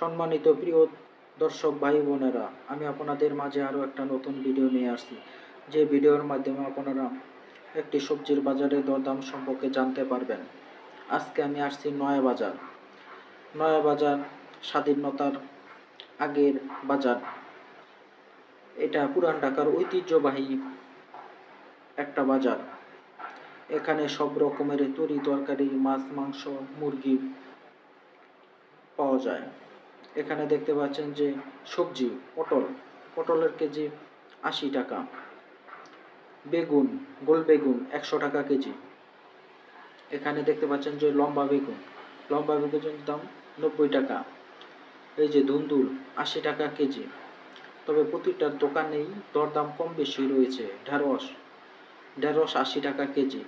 সম্মানিত প্রিয় দর্শক ভাই বোনেরা, আমি আপনাদের মাঝে আরও একটা নতুন ভিডিও নিয়ে আসছি। যে ভিডিওর মাধ্যমে আপনারা একটি সবজির বাজারের দরদাম সম্পর্কে জানতে পারবেন। আজকে আমি আসছি নয়া বাজার। নয়া বাজার স্বাধীনতার আগের বাজার। এটা পুরান ঢাকার ঐতিহ্যবাহী একটা বাজার। এখানে সব রকমের তরি তরকারি, মাছ, মাংস, মুরগি পাওয়া যায়। এখানে দেখতে পাচ্ছেন যে সবজি, পটল, পটলের কেজি আশি টাকা। বেগুন, গোল বেগুন একশো টাকা কেজি। এখানে দেখতে পাচ্ছেন যে লম্বা বেগুন, লম্বা বেগুনের দাম নব্বই টাকা। এই যে ধুন্দুল, আশি টাকা কেজি। তবে প্রতিটা দোকানেই দরদাম কম বেশি রয়েছে, ঢেঁড়স ঢেঁড়স আশি টাকা কেজি।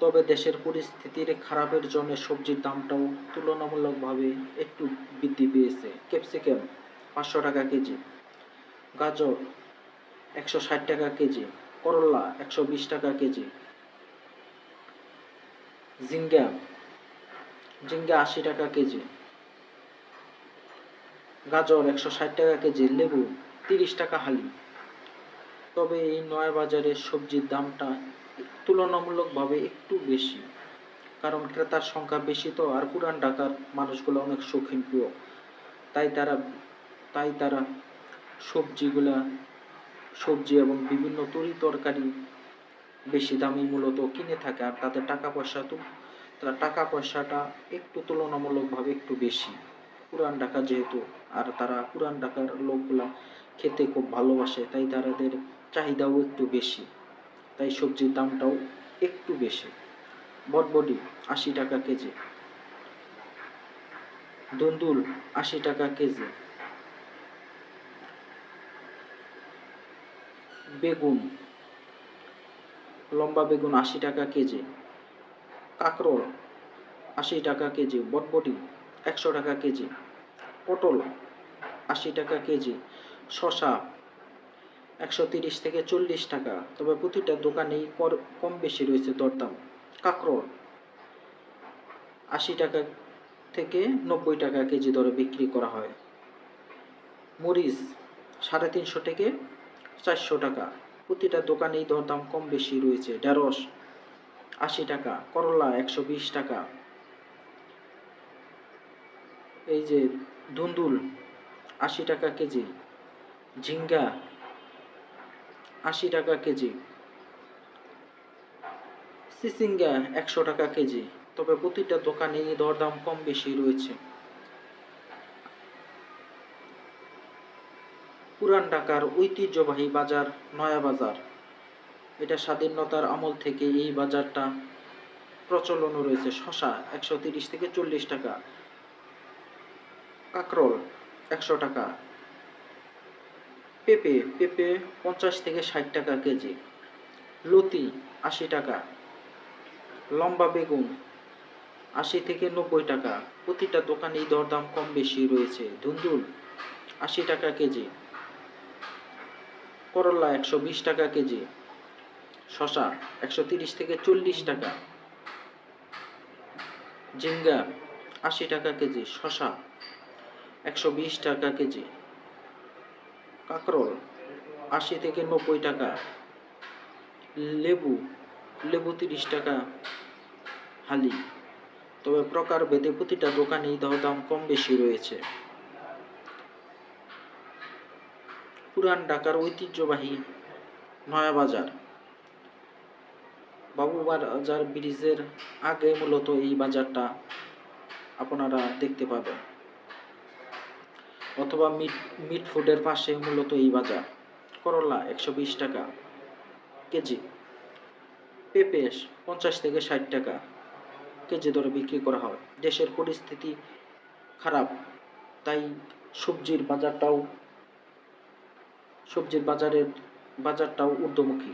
তবে দেশের পরিস্থিতির খারাপের জন্য সবজির দামটাও তুলনামূলকভাবে একটু বৃদ্ধি পেয়েছে। ক্যাপসিকাম পাঁচশো টাকা কেজি, গাজর একশো ষাট টাকা কেজি, করলা একশো বিশ টাকা কেজি, ঝিঙ্গা ঝিঙ্গা আশি টাকা কেজি, গাজর একশো ষাট টাকা কেজি, লেবু তিরিশ টাকা হালি। তবে এই নয় বাজারে সবজির দামটা তুলনামূলকভাবে একটু বেশি। কারণ ক্রেতার সংখ্যা বেশি তো, আর পুরান ঢাকার মানুষগুলো অনেক শৌখিন প্রিয়। তাই তারা তাই তারা সবজিগুলা, সবজি এবং বিভিন্ন তরি তরকারি বেশি দামি মূলত কিনে থাকে আর তাদের টাকা পয়সা তো, তার টাকা পয়সাটা একটু তুলনামূলকভাবে একটু বেশি। পুরান ঢাকা যেহেতু, আর তারা পুরান ঢাকার লোকগুলা খেতে খুব ভালোবাসে, তাই তাদের চাহিদাও একটু বেশি। তাই সবজির দামটাও একটু বেশি। বটবডি আশি টাকা কেজি। দুন্দুল আশি টাকা কেজি। বেগুন, লম্বা বেগুন আশি টাকা কেজি। কাঁকরোল আশি টাকা কেজি। বটবটি একশো টাকা কেজি। পটল আশি টাকা কেজি। শশা একশো তিরিশ থেকে চল্লিশ টাকা। তবে প্রতিটা দোকানেই কম বেশি রয়েছে দরদাম। কাঁকরোল, আশি টাকা থেকে নব্বই টাকা কেজি দরে বিক্রি করা হয়। মরিচ, সাড়ে তিনশো থেকে চারশো টাকা। প্রতিটা দোকানেই দরদাম কম বেশি রয়েছে। ঢেঁড়স, আশি টাকা, করলা একশো বিশ টাকা। এই যে ধুন্দুল, আশি টাকা কেজি। ঝিঙ্গা আশি টাকা কেজি। সিসিঙ্গা একশো টাকা কেজি। তবে প্রতিটা দোকানে দরদাম কম বেশি রয়েছে। পুরান ঢাকার ঐতিহ্যবাহী বাজার নয়া বাজার। এটা স্বাধীনতার আমল থেকে এই বাজারটা প্রচলনও রয়েছে শশা একশো থেকে চল্লিশ টাকা, কাঁকরোল একশো টাকা পেঁপে পেঁপে পঞ্চাশ থেকে ষাট টাকা কেজি। লতি আশি টাকা। লম্বা বেগুন আশি থেকে নব্বই টাকা। প্রতিটা দোকানেই দরদাম কম বেশি রয়েছে। ধুন্দুল আশি টাকা কেজি। করলা একশো বিশ টাকা কেজি। শশা একশো তিরিশ থেকে চল্লিশ টাকা। ঝিঙ্গা আশি টাকা কেজি। শশা একশো বিশ টাকা কেজি। কাঁকরোল, আশি থেকে নব্বই টাকা। লেবু লেবু তিরিশ টাকা হালি। তবে প্রকার ভেদে প্রতিটা দোকানেই দরদাম কম বেশি রয়েছে। পুরান ঢাকার ঐতিহ্যবাহী নয়া বাজার বাবুবাজার ব্রিজের আগে মূলত এই বাজারটা আপনারা দেখতে পাবেন। অথবা মিট মিট ফুডের পাশে মূলত এই বাজার। করলা একশো বিশ টাকা কেজি। পেঁপে পঞ্চাশ থেকে ষাট টাকা কেজি দরে বিক্রি করা হয়। দেশের পরিস্থিতি খারাপ, তাই সবজির বাজারটাও, সবজির বাজারের বাজারটাও ঊর্ধ্বমুখী।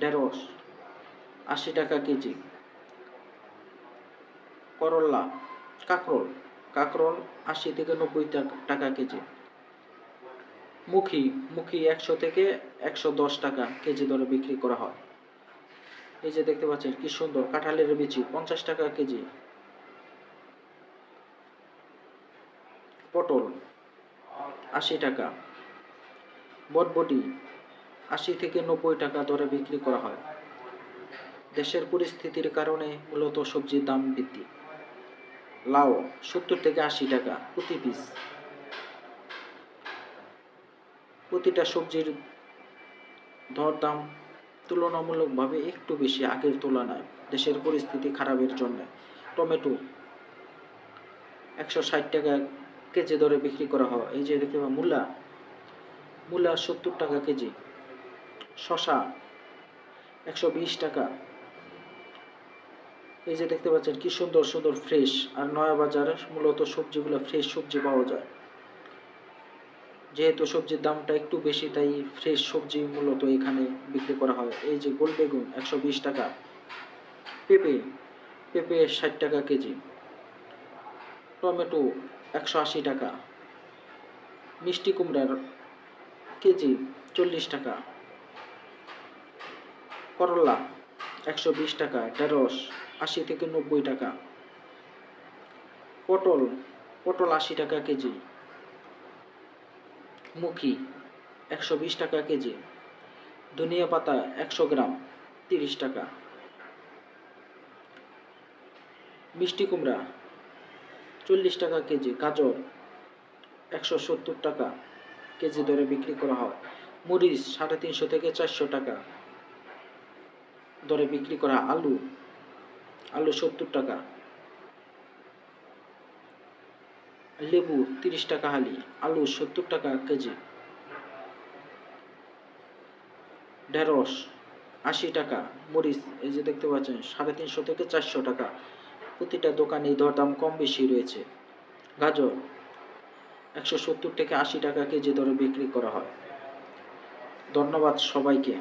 ঢেঁড়স আশি টাকা কেজি। করল্লা কাঁকরোল কাঁকরোল আশি থেকে নব্বই টাকা কেজি। মুখি মুখি একশো থেকে একশো দশ টাকা কেজি দরে বিক্রি করা হয়। এই যে দেখতে পাচ্ছেন কি সুন্দর কাঁঠালের বিচি, পঞ্চাশ টাকা কেজি। পটল, আশি টাকা। বটবটি, আশি থেকে নব্বই টাকা দরে বিক্রি করা হয়। দেশের পরিস্থিতির কারণে মূলত সবজির দাম বৃদ্ধি। লাউ সত্তর থেকে আশি টাকা প্রতি পিস প্রতিটা সবজির দর দাম তুলনামূলকভাবে একটু বেশি আগের তুলনায় দেশের পরিস্থিতি খারাপের জন্য। টমেটো একশো ষাট টাকা কেজি দরে বিক্রি করা হয়। এই যে দেখতে মূলা। মূলা সত্তর টাকা কেজি। শশা একশো বিশ টাকা। এই যে দেখতে পাচ্ছেন, কি সুন্দর সুন্দর ফ্রেশ আর নয়া বাজারে মূলত সবজিগুলো ফ্রেশ সবজি পাওয়া যায়। যেহেতু সবজির দামটা একটু বেশি, তাই ফ্রেশ সবজি মূলত এখানে বিক্রি করা হয়। এই যে গোল বেগুন, একশো বিশ টাকা। পেঁপে পেঁপে ষাট টাকা কেজি। টমেটো, একশো আশি টাকা। মিষ্টি কুমড়ার কেজি চল্লিশ টাকা। করলা একশো বিশ টাকা, ঢেঁড়স আশি থেকে নব্বই টাকা। পটল পটল আশি টাকা কেজি। মুখি, একশো বিশ টাকা কেজি। ধনিয়া পাতা একশো গ্রাম, তিরিশ টাকা। মিষ্টি কুমড়া, চল্লিশ টাকা কেজি। গাজর, একশো সত্তর টাকা কেজি দরে বিক্রি করা হয়। মরিচ সাড়ে তিনশো থেকে চারশো টাকা। দরে বিক্রি করা আলু আলু সত্তর টাকা, লেবু তিরিশ টাকা হালি, আলু সত্তর টাকা কেজি, ঢেঁড়স আশি টাকা, মরিচ এই যে দেখতে পাচ্ছেন সাড়ে তিনশো থেকে চারশো টাকা। প্রতিটা দোকানে দরদাম কম বেশি রয়েছে। গাজর একশো সত্তর থেকে আশি টাকা কেজি দরে বিক্রি করা হয়। ধন্যবাদ সবাইকে।